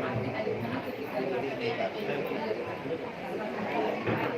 Thank you.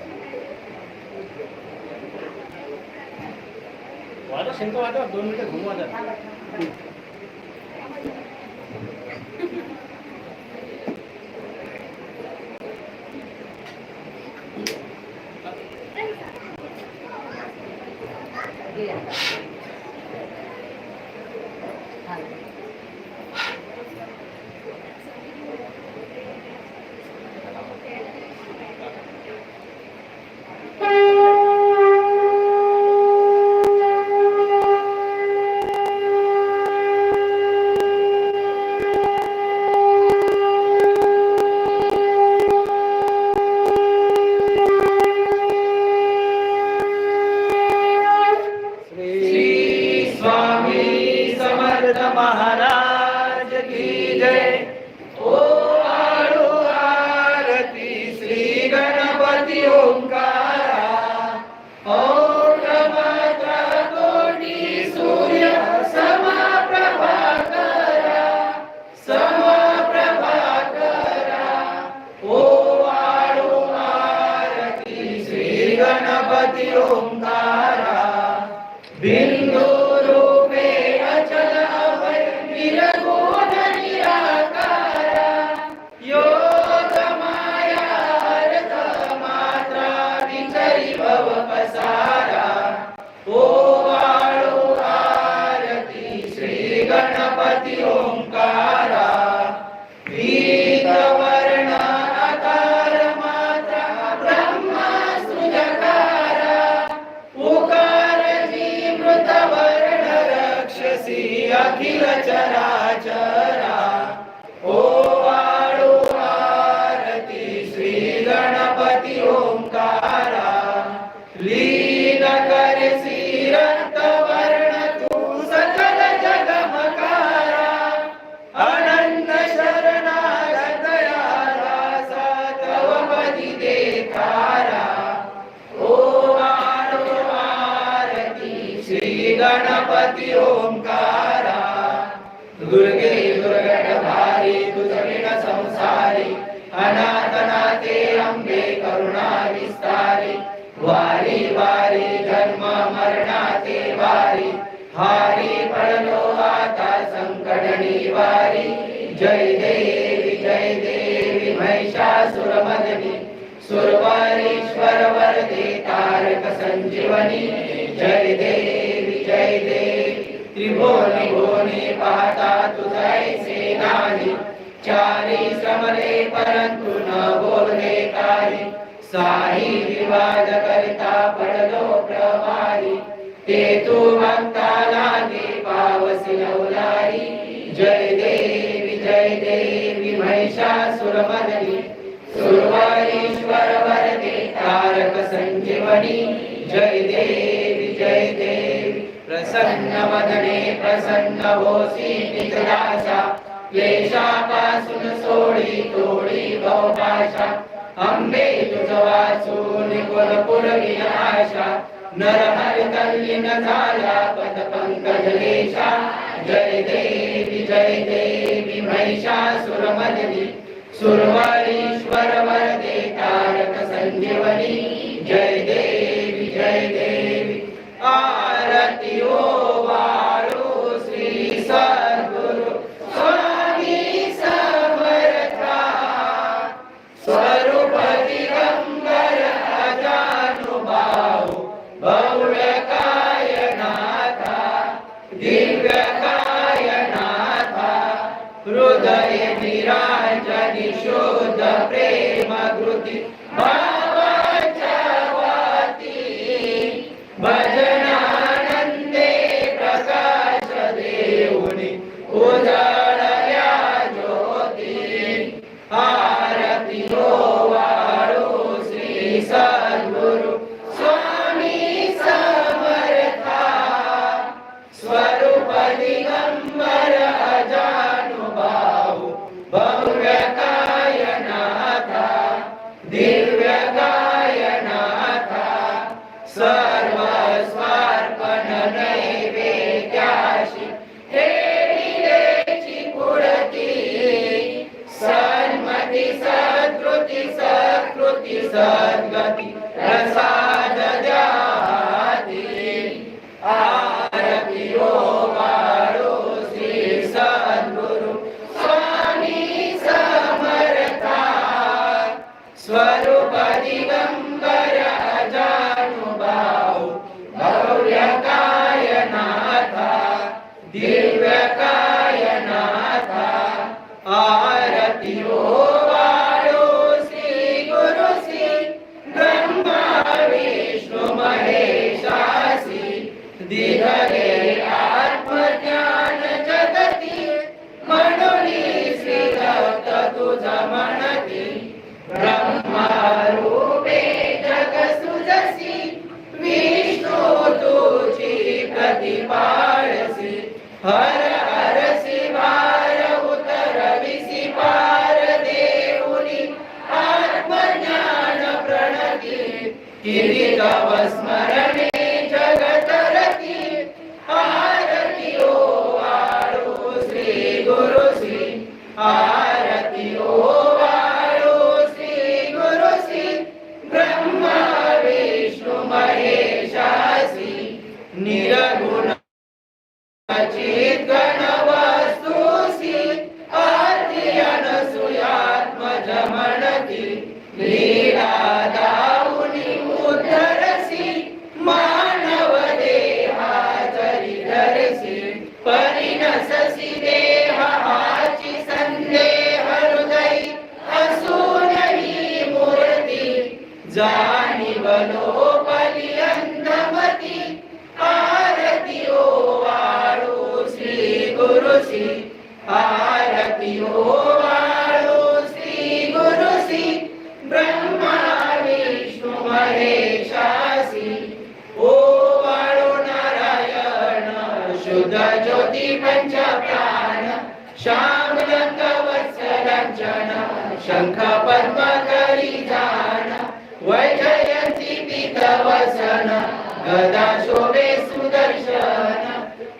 അത് ശരിക്കും അത് ഒരു മിനിറ്റ് ഘുമോ உடையோம் पडलो आता जय देवी जय देवी महिषासुरमदनी। सुरवारीश्वर वरदे तारक संजीवनी। जय देवी जय देवी त्रिभुवनी भुवनी पाहता तुझैसे नाही चारी श्रमले परंतु न बोलले काही साई विवाद करता पडलो प्रवाही ते तू भक्ता लागे पावसी नवलारी जय देवी जय देवी महिषासुरमर्दिनी सुरवारीश्वर वरदे तारक संजीवनी। जय देवी जय देवी प्रसन्न वदने प्रसन्न होसी पितदासा क्लेशापासून सोडी तोडी बहुभाषा। अंबे तुझ वाचून कुलपुर विनाशा नरहर तल्लीन झाला पद पंकज जय देवी जय देवी महिषासुरमर्दिनी सुरवारीश्वर वरदे तारक संजीवनी जय देवी जय देवी। दिव्य कायनाथा नैवेद्याशी हे दिलेची पुढती सन्मती सत्कृती सद्गती आरती हो ओ वाळू श्री गुरु श्री ब्रह्मा विष्णु महेशासी शङ्ख जाण वैजयंती वैजयन्ति पितवसन गदा शोभे सुदर्शन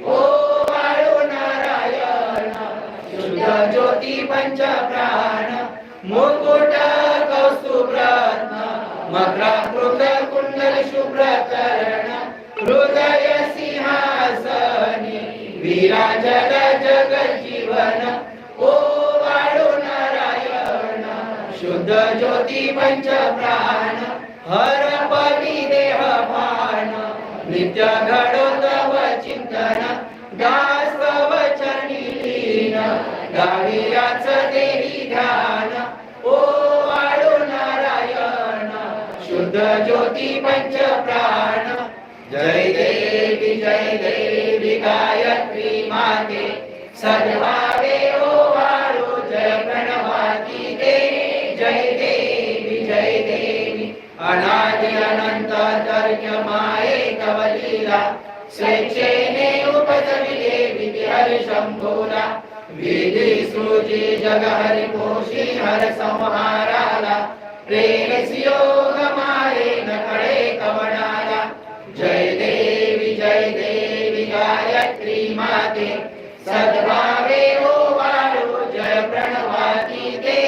ओ वाळू नारायण शुद्ध ज्योती पंच प्राण मुकुट कौस्तुभ्रत्न मकराकृत कुंडल शुभ्रकर्ण हृदय सिंहासनी विराजल जग जीवन ओ वाळू नारायण शुद्ध ज्योती पंच प्राण हर पवी देह भान नित्य घडो तव चिंतन गा गावी देही ध्यान। ओ वाळू नारायण शुद्ध ज्योती पंच प्राण। जय देवी जय देवी गायत्री माते। सद्भावे ओ वाळू जय प्रणवाती दे जय देवी जय देवी अनादि अनंत तर्क माये कवलीला स्वेच्छेने उपजविले विधी हरि शंभूला। विधी श्री जग हरि पोषी हर संहाराला. प्रेम योग माये न कळे कवणाला जय देवी जय देवी गायत्री माते. सद्भावे ओ वाळू जय प्रणवाती ते.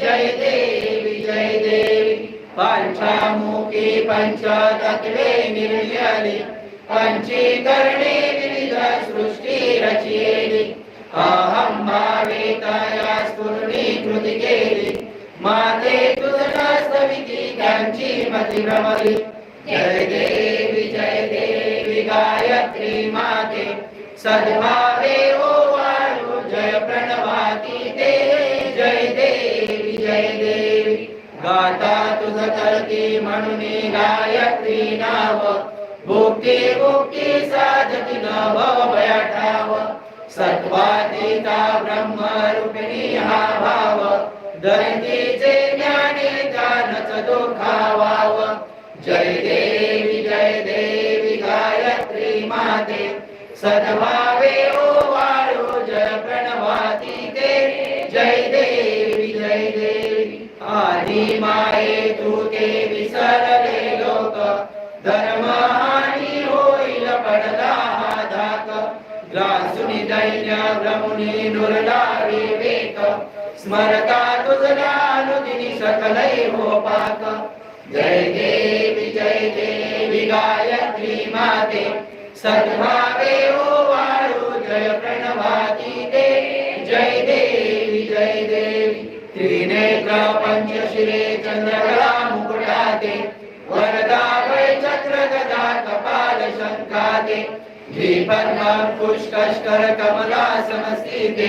जय देवी जय देवी. पंचामुखी पंचतत्वे निर्जली. पंचीकरणे विविध सृष्टी रचिली अहं भावे तया स्फुरणीकृती केली माते तुझा सविती त्यांची मती भ्रमली। जय देवी जय देवी गायत्री माते। सद्भावे ओ वायु जय प्रणवाती ते। जय देवी जय देवी। गाता तुझ करती म्हणून गायत्री नाव। भुक्ती भुक्ती साधती नव भयाठाव। सत्वातीता ब्रह्मरूपिणी हा भाव दैतीचे ज्ञाने जानच दुखावाव. जय देवी जय देवी गायत्री माते सद्भावे ओ वाळो जय प्रणवाती ते. जय देवी जय देवी आदि माये दैन्य भ्रमुनी नुरला विवेक स्मरता तुझला अनुदिनी पाक जय देवी जय देवी गायत्री माते सद्भावे ओ वाळू जय प्रणवाती ते जय देवी जय देवी त्रिनेत्र पंचशिरे चंद्रकला मुकुटाते जाते द्विपद्म पुष्कर कमला समस्तिते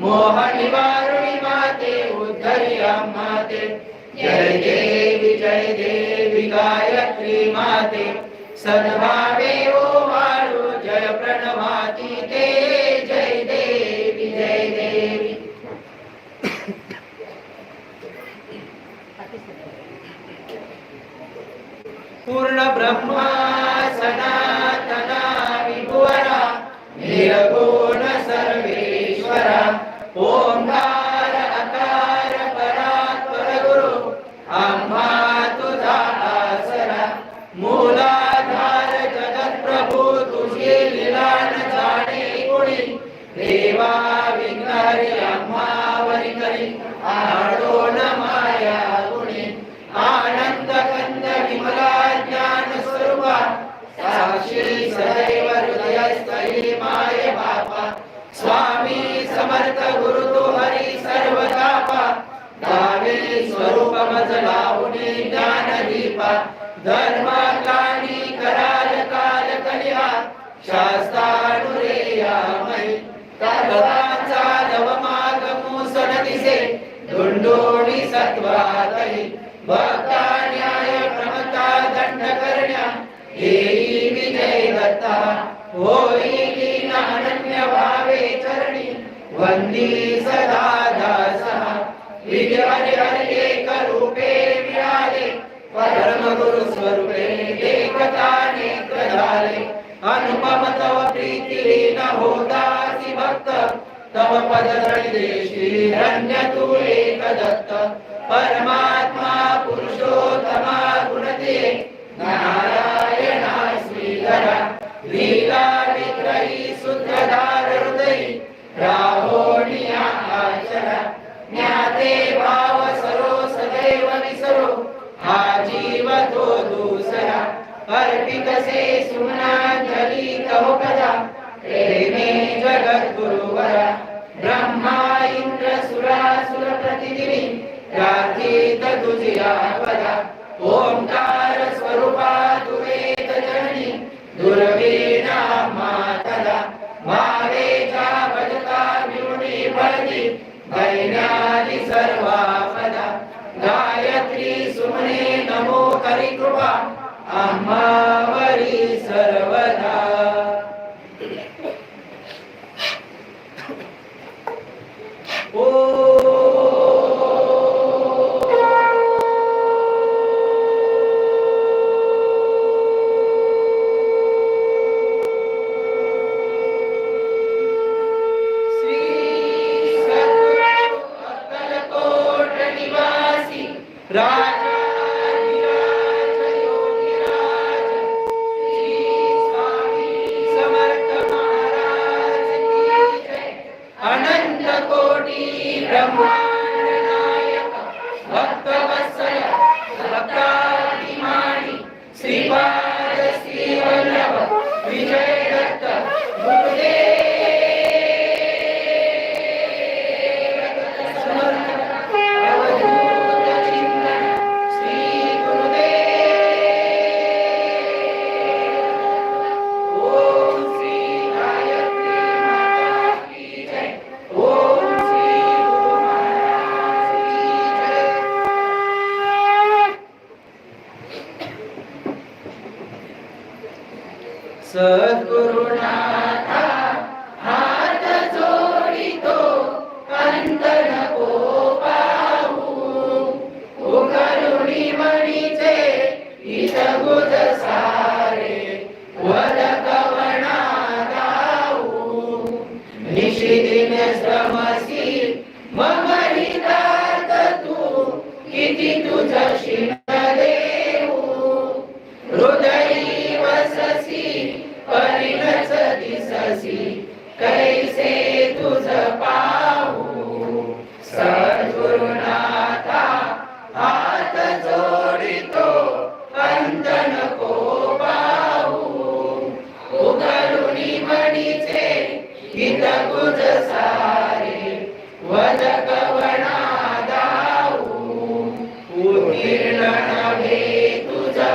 मोह निवारुणी माते उद्धरी माते जय देवी जय देवी गायत्री माते। सद्भावे ओ वारु जय प्रणवाती ते। जय देवी जय देवी। पूर्ण ब्रह्मा। मूलाधार जगत प्रभू तुझी लिलान जाणे कोणी देवा विघ्नहरी आम्हा करी आडो न माया गुणी आनंद कंद विमला ज्ञान स्वरूपा साक्षी सदैव हृदयस्थळी माय बापा स्वामी समर्थ गुरु तो हरी सर्व तापा दावे स्वरूप मजला लावणी ज्ञान दीपा धर्मकानी कराल काल कलिहा शास्त्रानुरेयामय कागदाचा नवमाग मूसन दिसे धुंडोणी सत्वातही. भक्ता न्याय प्रमता दंड करण्या हेई विजय दत्ता. होई लीना अनन्य भावे चरणी वंदी सदा गुरु स्वरूपे एकता नेत्र झाले अनुपम तव प्रीती लीन होतासी भक्त। तव पद देशी धन्य तू एक दत्त परमात्मा पुरुषोत्तमा गुणते। नारायणा श्रीधरा। लीला विग्रही सूत्रधार हृदयी। राहोणिया आचरा। ज्ञाते भाव सरो सदैव विसरो हा जीव तो दूसरा। अर्पित से सुमनांजली कहो कदा प्रेमे जगत गुरुवरा ब्रह्मा इंद्र सुरा सुर प्रतिदिनी। रात्री गीत तुझिया पदा। ओंकार स्वरूपा दुवेद जननी। दुर्वीणा मातला मावेच्या भजता विरुणी भरती। दैन्यादि सर्व करी कृपा. आम्हावरी सर्वदा. सद्गुरुनाथा तुझा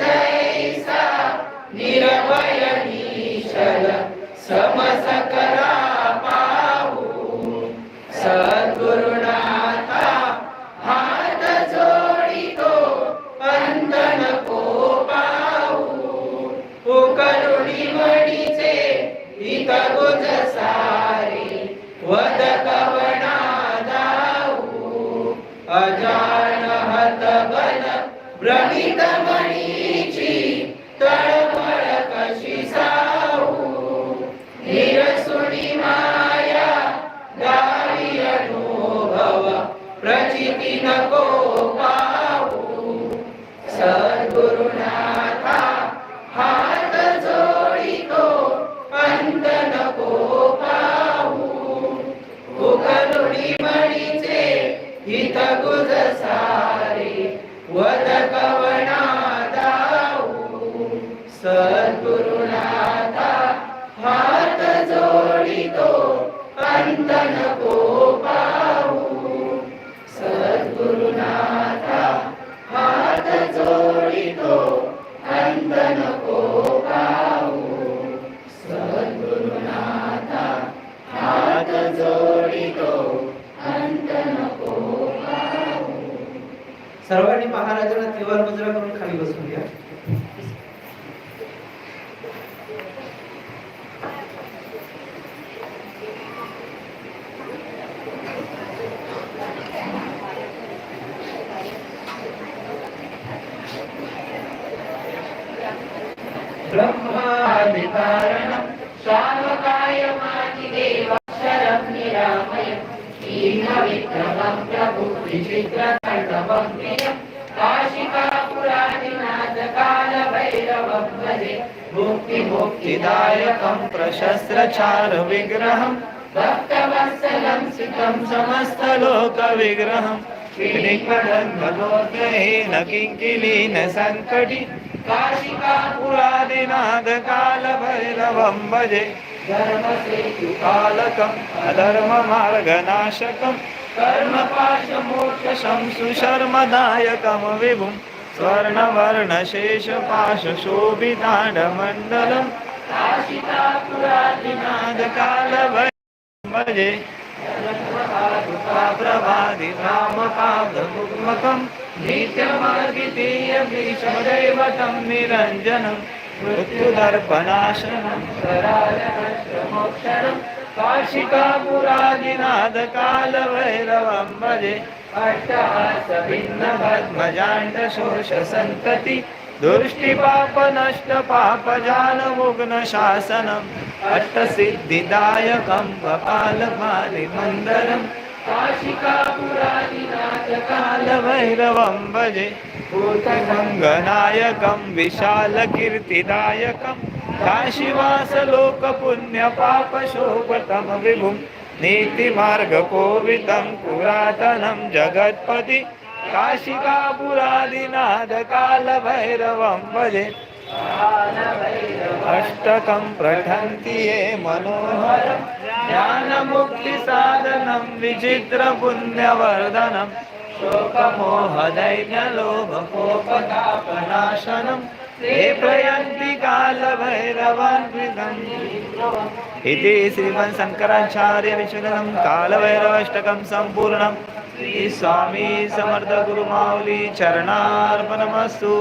करी प्रचिती नको पाहू. सद्गुरुनाथा हात जोडितो अंत नको पाहू. उकलुणी मणीचे हित गुज सारे वद कवना दाऊ सद्गुरुनाथा हात जोडितो अंत नको सर्वांनी महाराजांना तिवार मुद्रा करून खाली बसून घ्या. ब्रह्मादिकारणं मुक्तिमुक्तिदायकं प्रशस्त्रचारविग्रहं भक्तवत्सलं सितं समस्तलोकविग्रहं। विनिकडन्मनोज्ञेन किङ्किलीन सङ्कटि काशिकापुरादिनाथकालभैरवं भजे धर्मसेतुकालकम् अधर्ममार्गनाशकं कर्मपाशमोक्षं सुशर्मदायकं विभुं स्वर्णवर्णशेषपाशशोभिताण्डमण्डलं काशिकापुरादिनाथकालभैरवं भजे प्रभादिरामपादमुग्मकं नित्यमर्गितीयभीषदैवतं निरञ्जनं मृत्युदर्पणाशनं करालकष्टमोक्षरं काशिकापुरादिनादकालभैरवं भजे अट्टहासभिन्नपद्मजाण्डशोषसन्तति दुष्टिपापनष्टपापजालमुग्नशासनम् अष्टसिद्धिदायकं कपालपालिमन्दरं काशिकापुरादिनाथकालभैरवं भजे भूतमङ्गनायकं विशालकीर्तिदायकं काशीवासलोकपुण्यपापशोभतं विभुं नीतिमार्गकोवितं पुरातनं जगत्पति काशिकापुरादिनाथकालभैरवं भजे। अष्टकं पठन्ति ये मनोहरं। ज्ञानमुक्तिसाधनं विचित्रपुण्यवर्धनं शोकमोहदैन्यलोभकोपतापनाशनं ते प्रयन्ति कालभैरवान् इति श्रीमन् शङ्कराचार्य विश्वनं कालभैरवाष्टकं सम्पूर्णम्। श्री स्वामी समर्थ गुरुमाऊली चरणार्पणमस्तु.